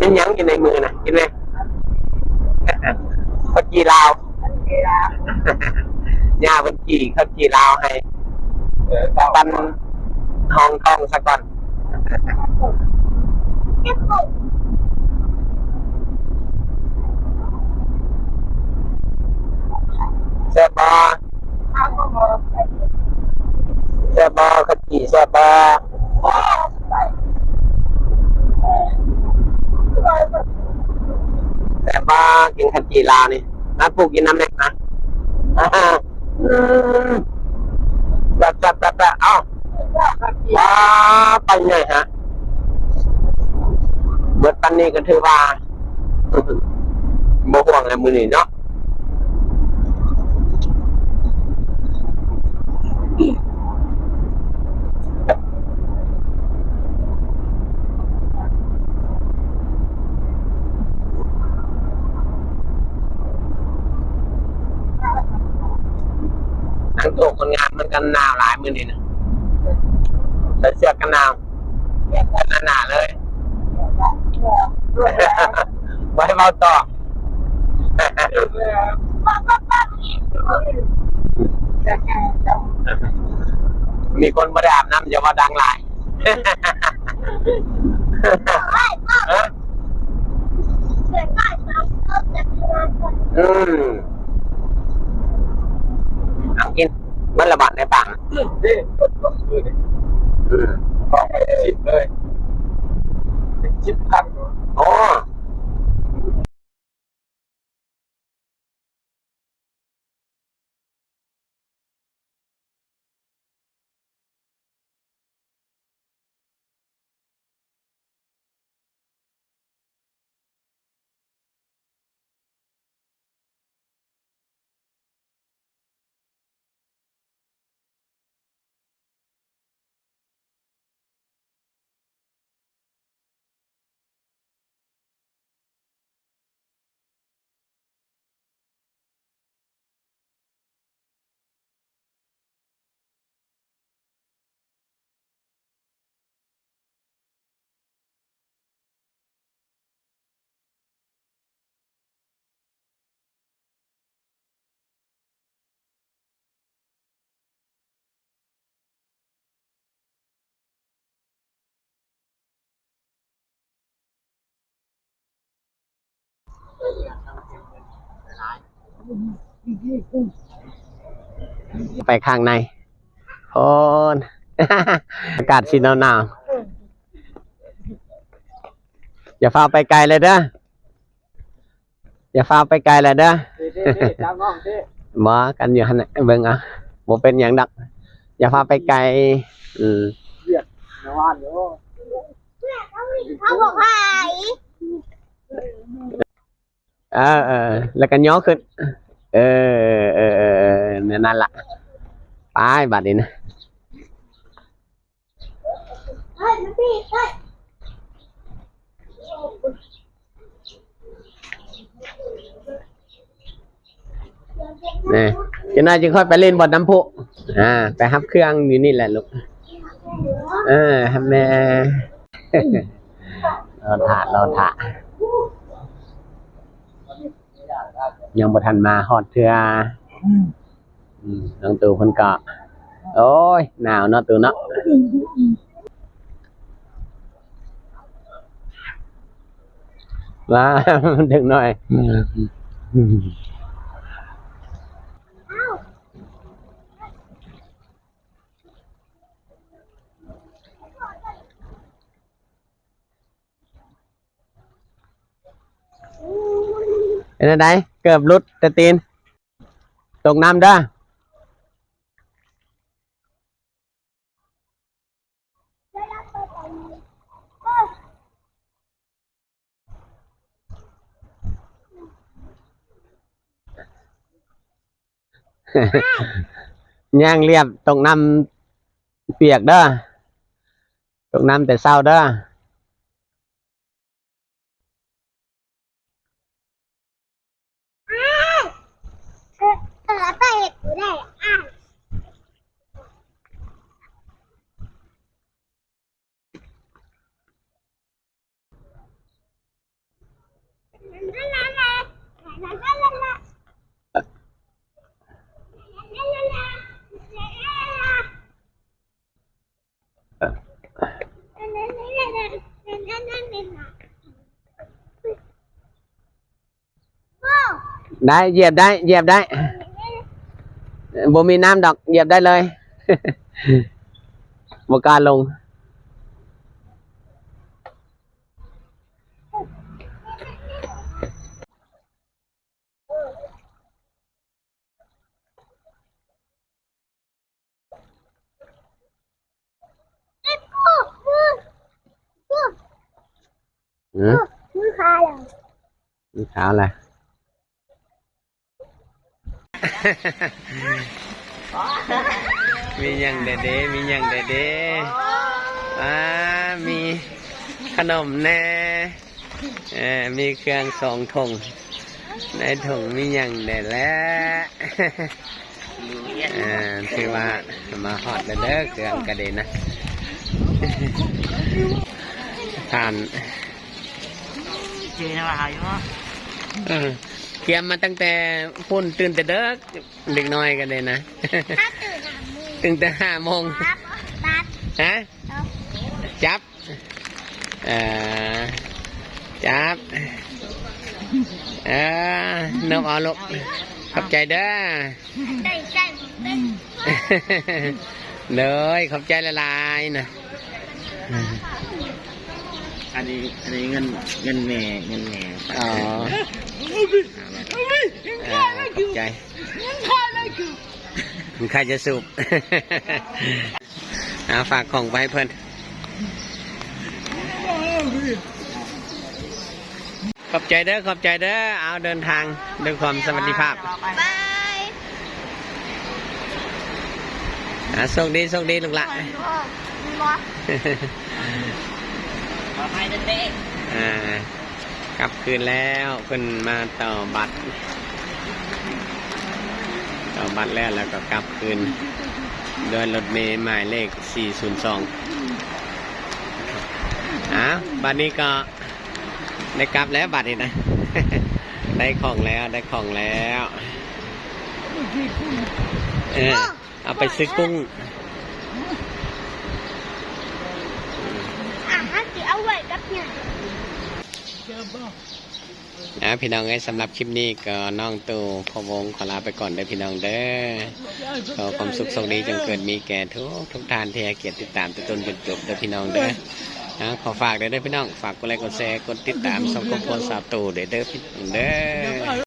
กินยังกินในมือนะกินไหมข้าวจีลาวย่าเป็นจีข้าวจีลาวให้ปันฮองกองสักก่อนแซ่บบอแซ่ บบอข้าวจีแซ่บบอแซ่บบอกินข้าวจีลาวนี่นัดปลูกกินน้ำเล็กนะอ่าอืมแบบแบบแบบแบบเอ้าว้าไปไงฮะเบิดปันนี้ก็ถือว่าโมห่วงแล้วมือนี่เนาะทั้งตัวคนงานมันกันหนาวหลาย มือนี่นะใส่เสื้อกันหนาวกันหนาๆเลยไว้เมาต่อมีคนมาได้อาบน้ำอย่าว่าดังหลายฮะอืมเอากิน มันระบาดในปากนะนี่ดูดิอืมบอกไปชิดเลย ไปข้างในโอนอากาศสิหนาวหนาวๆอย่าฟ้าไปไกลเลยเด้ออย่าฟ้าไปไกลเลยเด้อเด้เด้จ้าน้องเด้หมากันอยู่หันน่ะเบิ่งอะบ่เป็นหยังดัก อย่าฟ้าไปไกลอืมนวานอยู่เขาบอกว่าไอ้เออเออแล้วก็ย่อขึ้น เออเออเออเนั่นล่ะไปบัดนี้นะเฮ้ยมันพี่เฮ้ยนี่จะน่าจะค่อยไปเล่นบอลน้ำพุอ่า ไปฮับเครื่องอยู่นี่แหละลูกเออฮับแม่เราถ่าเราถ่า ยังบ่ทันมาฮอดเทืออืมน้องตูเพิ่นก็โอ้ยหนาวเนาะตูเนาะว้ามันถึงหน่อย เป็นอะไรเกือบรุดแต่ตีนตกน้ำเด้อย่างเรียบตกน้ำเปียกเด้อตกน้ำแต่เศร้าเด้อเออไปเห็ดกูได้อะ นั่นนั่นนั่นนั่นนั่นนั่นนั่นโอ้ ได้เหยียบได้เหยียบได้บ่มีน้ำดอกเหยียบได้เลยบ่กล้าลงไอ้ปูปูปู อื มีอย่างเด็ดๆมีอย่างเด็ดๆอ่ามีขนมแน่เออมีเครื่องสองถุงในถุงมีอย่างเด็ดแล้วอ่าถือว่ามาฮอดเด้อเครื่องกระเด็นนะทาน chị nào là đúng không เออ เกียมมาตั้งแต่พุ่นตื่นแต่เด็กเด็กน้อยกันเลยนะ ถ้าตื่นหามือตื่นแต่ห้าโมงครับตัดฮะเอาจับเอ่อจับเออนบเอาลูกขอบใจเด้อได้ใช่เป็นเลยขอบใจละลายนะ anh đi anh đi ngân ngân nghề ngân nghề อ๋อเออขอบใจใครจะสูบเอาฝากของไปให้เพื่อนขอบใจเด้อขอบใจเด้อเอาเดินทางด้วยความสวัสดิภาพบายอะโชคดีโชคดีลูกละคนพ่ อมีบอส hai đến đây อ่ากลับคืนแล้วเพิ่นมาต่อบัตร ต่อบัตรแล้วแล้วก็กลับคืนโดยรถเมล์หมายเลข 402อะบัตรนี้ก็ได้กลับแล้วบัตรนี้นะ ได้ของแล้วได้ของแล้วเออเอาไปซื้อกุ้ง ไว้กับเนี่ยนะพี่น้องเอ้ยสำหรับคลิปนี้ก็น้องตู่พอวงขอลาไปก่อนเด้อพี่น้องเด้อขอความสุขสงดีจงเกิดมีแก่ทุกทุกทานที่ให้เกียรติติดตามจนจนจนจบเด้อพี่น้องเด้อนะขอฝากเด้อเด้อพี่น้องฝากกดไลค์กดแชร์กดติดตามสองกดโพสต์สาวตู่เด้อเด้อพี่น้องเด้อ